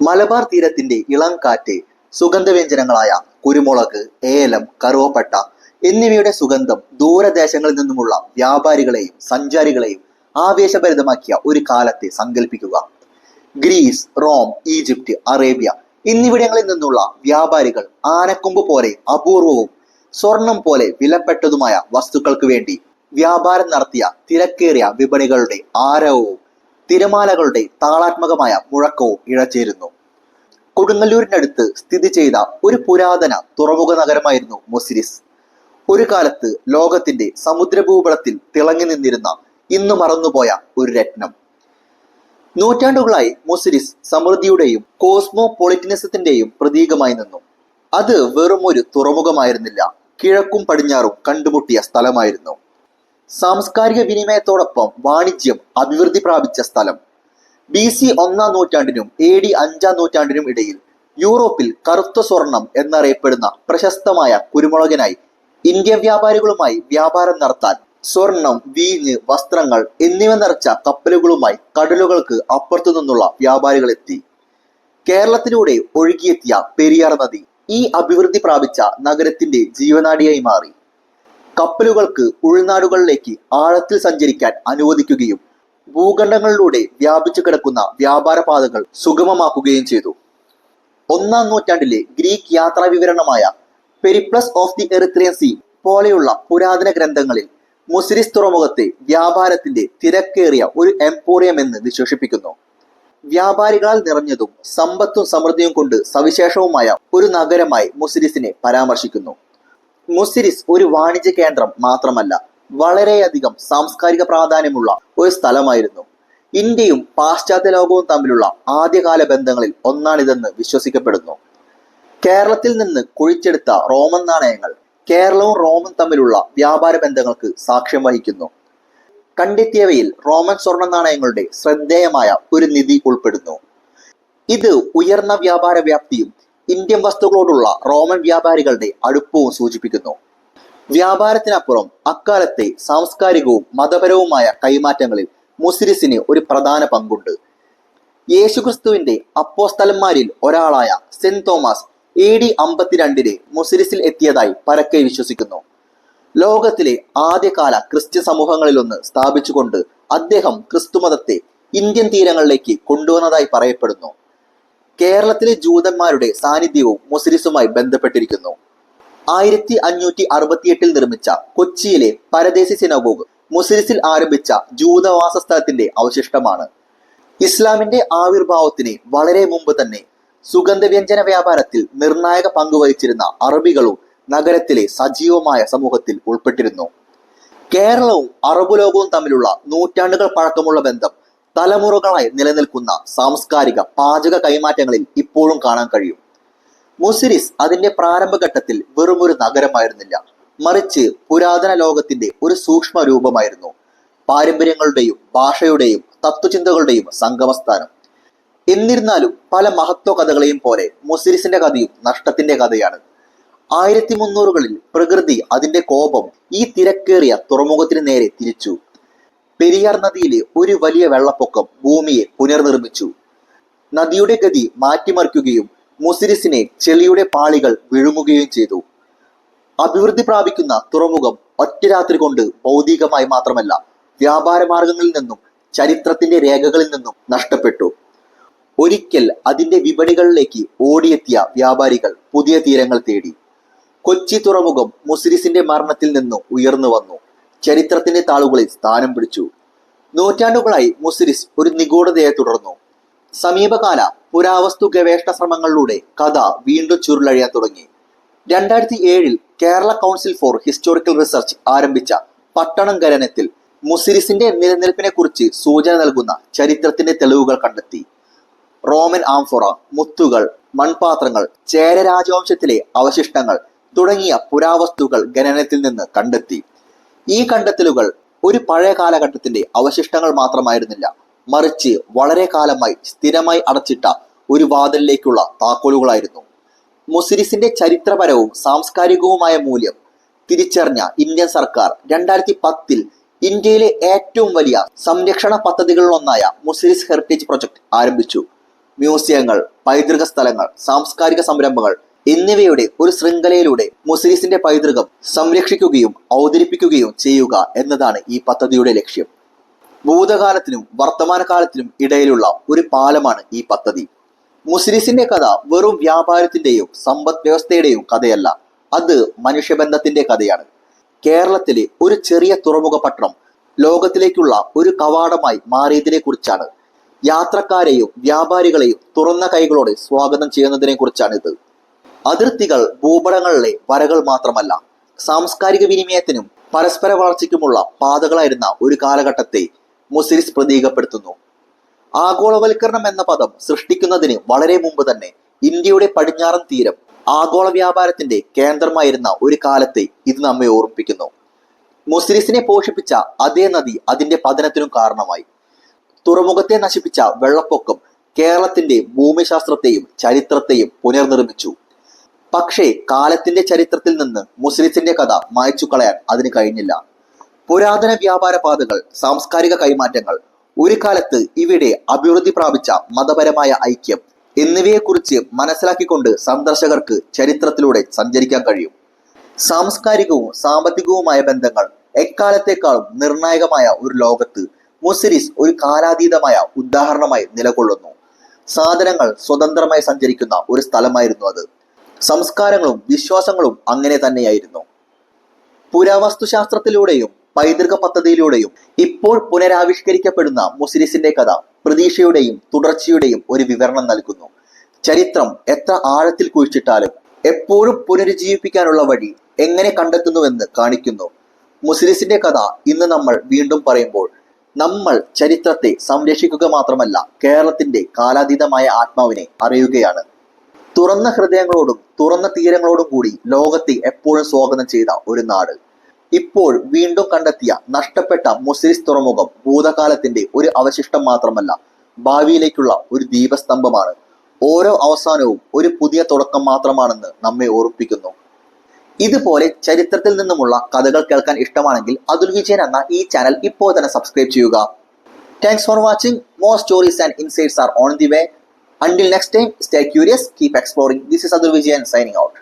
മലബാർ തീരത്തിന്റെ ഇളം കാറ്റ് സുഗന്ധവ്യഞ്ജനങ്ങളായ കുരുമുളക് ഏലം കറുവപ്പട്ട എന്നിവയുടെ സുഗന്ധം ദൂരദേശങ്ങളിൽ നിന്നുമുള്ള വ്യാപാരികളെയും സഞ്ചാരികളെയും ആവേശഭരിതമാക്കിയ ഒരു കാലത്തെ സങ്കല്പിക്കുക ഗ്രീസ് റോം ഈജിപ്റ്റ് അറേബ്യ എന്നിവിടങ്ങളിൽ നിന്നുള്ള വ്യാപാരികൾ ആനക്കൊമ്പ് പോലെ അപൂർവവും സ്വർണം പോലെ വിലപ്പെട്ടതുമായ വസ്തുക്കൾക്ക് വേണ്ടി വ്യാപാരം നടത്തിയ തിരക്കേറിയ വിപണികളുടെ ആരവവും തിരമാലകളുടെ താളാത്മകമായ മുഴക്കവും ഇഴചേരുന്നു. കൊടുങ്ങല്ലൂരിനടുത്ത് സ്ഥിതി ചെയ്ത ഒരു പുരാതന തുറമുഖ നഗരമായിരുന്നു മൊസിരിസ്. ഒരു കാലത്ത് ലോകത്തിന്റെ സമുദ്രഭൂപടത്തിൽ തിളങ്ങി നിന്നിരുന്ന ഇന്ന് മറന്നുപോയ ഒരു രത്നം. നൂറ്റാണ്ടുകളായി മൊസിരിസ് സമൃദ്ധിയുടെയും കോസ്മോ പൊളിറ്റിനിസത്തിന്റെയും പ്രതീകമായി നിന്നു. അത് വെറും ഒരു തുറമുഖമായിരുന്നില്ല കിഴക്കും പടിഞ്ഞാറും കണ്ടുമുട്ടിയ സ്ഥലമായിരുന്നു. സാംസ്കാരിക വിനിമയത്തോടൊപ്പം വാണിജ്യം അഭിവൃദ്ധി പ്രാപിച്ച സ്ഥലം. ബി സി ഒന്നാം നൂറ്റാണ്ടിനും എ ഡി അഞ്ചാം നൂറ്റാണ്ടിനും ഇടയിൽ യൂറോപ്പിൽ കറുത്ത സ്വർണം എന്നറിയപ്പെടുന്ന പ്രശസ്തമായ കുരുമുളകിനായി ഇന്ത്യൻ വ്യാപാരികളുമായി വ്യാപാരം നടത്താൻ സ്വർണം വീഞ്ഞ് വസ്ത്രങ്ങൾ എന്നിവ നിറച്ച കപ്പലുകളുമായി കടലുകൾക്ക് അപ്പുറത്തു നിന്നുള്ള വ്യാപാരികൾ എത്തി. കേരളത്തിലൂടെ ഒഴുകിയെത്തിയ പെരിയാർ നദി ഈ അഭിവൃദ്ധി പ്രാപിച്ച നഗരത്തിന്റെ ജീവനാടിയായി മാറി. കപ്പലുകൾക്ക് ഉൾനാടുകളിലേക്ക് ആഴത്തിൽ സഞ്ചരിക്കാൻ അനുവദിക്കുകയും ഭൂഖണ്ഡങ്ങളിലൂടെ വ്യാപിച്ചു കിടക്കുന്ന വ്യാപാര പാതകൾ സുഗമമാക്കുകയും ചെയ്തു. ഒന്നാം നൂറ്റാണ്ടിലെ ഗ്രീക്ക് യാത്രാ വിവരണമായ Periplus of the Erythraean Sea പോലെയുള്ള പുരാതന ഗ്രന്ഥങ്ങളിൽ മുസിരിസ് തുറമുഖത്തെ വ്യാപാരത്തിന്റെ തിരക്കേറിയ ഒരു എംപോറിയം എന്ന് വിശേഷിപ്പിക്കുന്നു. വ്യാപാരികളാൽ നിറഞ്ഞതും സമ്പത്തും സമൃദ്ധിയും കൊണ്ട് സവിശേഷവുമായ ഒരു നഗരമായി മുസിരിസിനെ പരാമർശിക്കുന്നു. മുസിരിസ് ഒരു വാണിജ്യ കേന്ദ്രം മാത്രമല്ല വളരെയധികം സാംസ്കാരിക പ്രാധാന്യമുള്ള ഒരു സ്ഥലമായിരുന്നു. ഇന്ത്യയും പാശ്ചാത്യ ലോകവും തമ്മിലുള്ള ആദ്യകാല ബന്ധങ്ങളിൽ ഒന്നാണിതെന്ന് വിശ്വസിക്കപ്പെടുന്നു. കേരളത്തിൽ നിന്ന് കുഴിച്ചെടുത്ത റോമൻ നാണയങ്ങൾ കേരളവും റോമൻ തമ്മിലുള്ള വ്യാപാര ബന്ധങ്ങൾക്ക് സാക്ഷ്യം വഹിക്കുന്നു. കണ്ടെത്തിയവയിൽ റോമൻ സ്വർണ നാണയങ്ങളുടെ ശ്രദ്ധേയമായ ഒരു നിധി ഉൾപ്പെടുന്നു. ഇത് ഉയർന്ന വ്യാപാര വ്യാപ്തിയും ഇന്ത്യൻ വസ്തുക്കളോടുള്ള റോമൻ വ്യാപാരികളുടെ അടുപ്പവും സൂചിപ്പിക്കുന്നു. വ്യാപാരത്തിനപ്പുറം അക്കാലത്തെ സാംസ്കാരികവും മതപരവുമായ കൈമാറ്റങ്ങളിൽ മുസിരിസിന് ഒരു പ്രധാന പങ്കുണ്ട്. യേശുക്രിസ്തുവിന്റെ അപ്പോസ്തലന്മാരിൽ ഒരാളായ സെന്റ് തോമസ് എ ഡി അമ്പത്തിരണ്ടിന് മുസിരിസിൽ എത്തിയതായി പരക്കെ വിശ്വസിക്കുന്നു. ലോകത്തിലെ ആദ്യകാല ക്രിസ്ത്യ സമൂഹങ്ങളിലൊന്ന് സ്ഥാപിച്ചുകൊണ്ട് അദ്ദേഹം ക്രിസ്തുമതത്തെ ഇന്ത്യൻ തീരങ്ങളിലേക്ക് കൊണ്ടുവന്നതായി പറയപ്പെടുന്നു. കേരളത്തിലെ ജൂതന്മാരുടെ സാന്നിധ്യവും മുസ്ലിസുമായി ബന്ധപ്പെട്ടിരിക്കുന്നു. ആയിരത്തി അഞ്ഞൂറ്റി അറുപത്തിയെട്ടിൽ നിർമ്മിച്ച കൊച്ചിയിലെ പരദേശി സിനഗോഗ് മുസ്ലിസിൽ ആരംഭിച്ച ജൂതവാസ സ്ഥലത്തിന്റെ അവശിഷ്ടമാണ്. ഇസ്ലാമിന്റെ ആവിർഭാവത്തിന് വളരെ മുമ്പ് തന്നെ സുഗന്ധവ്യഞ്ജന വ്യാപാരത്തിൽ നിർണായക പങ്കുവഹിച്ചിരുന്ന അറബികളും നഗരത്തിലെ സജീവമായ സമൂഹത്തിൽ ഉൾപ്പെട്ടിരുന്നു. കേരളവും അറബ് ലോകവും തമ്മിലുള്ള നൂറ്റാണ്ടുകൾ പഴക്കമുള്ള ബന്ധം തലമുറകളായി നിലനിൽക്കുന്ന സാംസ്കാരിക പാചക കൈമാറ്റങ്ങളിൽ ഇപ്പോഴും കാണാൻ കഴിയും. മുസിരിസ് അതിന്റെ പ്രാരംഭഘട്ടത്തിൽ വെറുമൊരു നഗരമായിരുന്നില്ല. മറിച്ച് പുരാതന ലോകത്തിന്റെ ഒരു സൂക്ഷ്മ രൂപമായിരുന്നു പാരമ്പര്യങ്ങളുടെയും ഭാഷയുടെയും തത്വചിന്തകളുടെയും സംഗമസ്ഥാനം. എന്നിരുന്നാലും പല മഹത്വ കഥകളെയും പോലെ മുസിരിസിന്റെ കഥയും നഷ്ടത്തിന്റെ കഥയാണ്. ആയിരത്തി മുന്നൂറുകളിൽ പ്രകൃതി അതിന്റെ കോപം ഈ തിരക്കേറിയ തുറമുഖത്തിന് നേരെ തിരിച്ചു. പെരിയാർ നദിയിലെ ഒരു വലിയ വെള്ളപ്പൊക്കം ഭൂമിയെ പുനർനിർമ്മിച്ചു. നദിയുടെ ഗതി മാറ്റിമറിക്കുകയും മുസിരിസിനെ ചെളിയുടെ പാളികൾ വിഴുങ്ങുകയും ചെയ്തു. അഭിവൃദ്ധി പ്രാപിക്കുന്ന തുറമുഖം ഒറ്റ രാത്രി കൊണ്ട് ഭൗതികമായി മാത്രമല്ല വ്യാപാര മാർഗങ്ങളിൽ നിന്നും ചരിത്രത്തിന്റെ രേഖകളിൽ നിന്നും നഷ്ടപ്പെട്ടു. ഒരിക്കൽ അതിന്റെ വിപണികളിലേക്ക് ഓടിയെത്തിയ വ്യാപാരികൾ പുതിയ തീരങ്ങൾ തേടി. കൊച്ചി തുറമുഖം മുസിരിസിന്റെ മരണത്തിൽ നിന്ന് ഉയർന്നു വന്നു. ചരിത്രത്തിന്റെ താളുകളിൽ സ്ഥാനം പിടിച്ചു. നൂറ്റാണ്ടുകളായി മുസിരിസ് ഒരു നിഗൂഢതയെ തുടർന്നു. സമീപകാല പുരാവസ്തു ഗവേഷണ ശ്രമങ്ങളിലൂടെ കഥ വീണ്ടും ചുരുളഴിയാൻ തുടങ്ങി. രണ്ടായിരത്തി ഏഴിൽ Kerala council for historical research ആരംഭിച്ച പട്ടണം ഖനനത്തിൽ മുസിരിസിന്റെ നിലനിൽപ്പിനെ കുറിച്ച് സൂചന നൽകുന്ന ചരിത്രത്തിന്റെ തെളിവുകൾ കണ്ടെത്തി. റോമൻ ആംഫോറ മുത്തുകൾ മൺപാത്രങ്ങൾ ചേര രാജവംശത്തിലെ അവശിഷ്ടങ്ങൾ തുടങ്ങിയ പുരാവസ്തുക്കൾ ഖനനത്തിൽ നിന്ന് കണ്ടെത്തി. ഈ കണ്ടെത്തലുകൾ ഒരു പഴയ കാലഘട്ടത്തിന്റെ അവശിഷ്ടങ്ങൾ മാത്രമായിരുന്നില്ല. മറിച്ച് വളരെ കാലമായി സ്ഥിരമായി അടച്ചിട്ട ഒരു വാതിലിലേക്കുള്ള താക്കോലുകളായിരുന്നു. മുസിരിസിന്റെ ചരിത്രപരവും സാംസ്കാരികവുമായ മൂല്യം തിരിച്ചറിഞ്ഞ ഇന്ത്യൻ സർക്കാർ രണ്ടായിരത്തി പത്തിൽ ഇന്ത്യയിലെ ഏറ്റവും വലിയ സംരക്ഷണ പദ്ധതികളിലൊന്നായ മുസിരിസ് ഹെറിറ്റേജ് പ്രൊജക്ട് ആരംഭിച്ചു. മ്യൂസിയങ്ങൾ പൈതൃക സ്ഥലങ്ങൾ സാംസ്കാരിക സംരംഭങ്ങൾ എന്നിവയുടെ ഒരു ശൃംഖലയിലൂടെ മുസ്ലിസിന്റെ പൈതൃകം സംരക്ഷിക്കുകയും അവതരിപ്പിക്കുകയും ചെയ്യുക എന്നതാണ് ഈ പദ്ധതിയുടെ ലക്ഷ്യം. ഭൂതകാലത്തിനും വർത്തമാനകാലത്തിനും ഇടയിലുള്ള ഒരു പാലമാണ് ഈ പദ്ധതി. മുസ്ലിസിന്റെ കഥ വെറും വ്യാപാരത്തിന്റെയും സമ്പദ് വ്യവസ്ഥയുടെയും കഥയല്ല അത് മനുഷ്യബന്ധത്തിന്റെ കഥയാണ്. കേരളത്തിലെ ഒരു ചെറിയ തുറമുഖ പട്ടണം ലോകത്തിലേക്കുള്ള ഒരു കവാടമായി മാറിയതിനെ കുറിച്ചാണ്. യാത്രക്കാരെയും വ്യാപാരികളെയും തുറന്ന കൈകളോടെ സ്വാഗതം ചെയ്യുന്നതിനെ കുറിച്ചാണിത്. അതിർത്തികൾ ഭൂപടങ്ങളിലെ വരകൾ മാത്രമല്ല സാംസ്കാരിക വിനിമയത്തിനും പരസ്പര വളർച്ചയ്ക്കുമുള്ള പാതകളായിരുന്ന ഒരു കാലഘട്ടത്തെ മുസിരിസ് പ്രതീകപ്പെടുത്തുന്നു. ആഗോളവൽക്കരണം എന്ന പദം സൃഷ്ടിക്കുന്നതിന് വളരെ മുമ്പ് തന്നെ ഇന്ത്യയുടെ പടിഞ്ഞാറൻ തീരം ആഗോള വ്യാപാരത്തിന്റെ കേന്ദ്രമായിരുന്ന ഒരു കാലത്തെ ഇത് നമ്മെ ഓർമ്മിപ്പിക്കുന്നു. മുസിരിസിനെ പോഷിപ്പിച്ച അതേ നദി അതിന്റെ പതനത്തിനും കാരണമായി. തുറമുഖത്തെ നശിപ്പിച്ച വെള്ളപ്പൊക്കം കേരളത്തിന്റെ ഭൂമിശാസ്ത്രത്തെയും ചരിത്രത്തെയും പുനർനിർമ്മിച്ചു. പക്ഷേ കാലത്തിന്റെ ചരിത്രത്തിൽ നിന്ന് മുസ്ലിസിന്റെ കഥ മായ്ച്ചു കളയാൻ അതിന് കഴിഞ്ഞില്ല. പുരാതന വ്യാപാര പാതകൾ സാംസ്കാരിക കൈമാറ്റങ്ങൾ ഒരു കാലത്ത് ഇവിടെ അഭിവൃദ്ധി പ്രാപിച്ച മതപരമായ ഐക്യം എന്നിവയെക്കുറിച്ച് മനസ്സിലാക്കിക്കൊണ്ട് സന്ദർശകർക്ക് ചരിത്രത്തിലൂടെ സഞ്ചരിക്കാൻ കഴിയും. സാംസ്കാരികവും സാമ്പത്തികവുമായ ബന്ധങ്ങൾ എക്കാലത്തേക്കാളും നിർണായകമായ ഒരു ലോകത്ത് മുസിരിസ് ഒരു കാലാതീതമായ ഉദാഹരണമായി നിലകൊള്ളുന്നു. സാധനങ്ങൾ സ്വതന്ത്രമായി സഞ്ചരിക്കുന്ന ഒരു സ്ഥലമായിരുന്നു അത്. സംസ്കാരങ്ങളും വിശ്വാസങ്ങളും അങ്ങനെ തന്നെയായിരുന്നു. പുരാവസ്തുശാസ്ത്രത്തിലൂടെയും പൈതൃക പദ്ധതിയിലൂടെയും ഇപ്പോൾ പുനരാവിഷ്കരിക്കപ്പെടുന്ന മുസ്ലിസിന്റെ കഥ പ്രതീക്ഷയുടെയും തുടർച്ചയുടെയും ഒരു വിവരണം നൽകുന്നു. ചരിത്രം എത്ര ആഴത്തിൽ കുഴിച്ചിട്ടാലും എപ്പോഴും പുനരുജ്ജീവിപ്പിക്കാനുള്ള വഴി എങ്ങനെ കണ്ടെത്തുന്നുവെന്ന് കാണിക്കുന്നു. മുസ്ലിസിന്റെ കഥ ഇന്ന് നമ്മൾ വീണ്ടും പറയുമ്പോൾ നമ്മൾ ചരിത്രത്തെ സംരക്ഷിക്കുക മാത്രമല്ല കേരളത്തിന്റെ കാലാതീതമായ ആത്മാവിനെ അറിയുകയാണ്. തുറന്ന ഹൃദയങ്ങളോടും തുറന്ന തീരങ്ങളോടും കൂടി ലോകത്തെ എപ്പോഴും സ്വാഗതം ചെയ്ത ഒരു നാട്. ഇപ്പോൾ വീണ്ടും കണ്ടെത്തിയ നഷ്ടപ്പെട്ട മുസ്ലിസ് തുറമുഖം ഭൂതകാലത്തിന്റെ ഒരു അവശിഷ്ടം മാത്രമല്ല ഭാവിയിലേക്കുള്ള ഒരു ദീപസ്തംഭമാണ്. ഓരോ അവസാനവും ഒരു പുതിയ തുടക്കം മാത്രമാണെന്ന് നമ്മെ ഓർപ്പിക്കുന്നു. ഇതുപോലെ ചരിത്രത്തിൽ നിന്നുമുള്ള കഥകൾ കേൾക്കാൻ ഇഷ്ടമാണെങ്കിൽ അതുൽ വിജയൻ എന്ന ഈ ചാനൽ ഇപ്പോൾ തന്നെ സബ്സ്ക്രൈബ് ചെയ്യുക. Thanks for watching more stories and insights are on the way Until next time, stay curious, keep exploring. This is Adurvijayan signing out.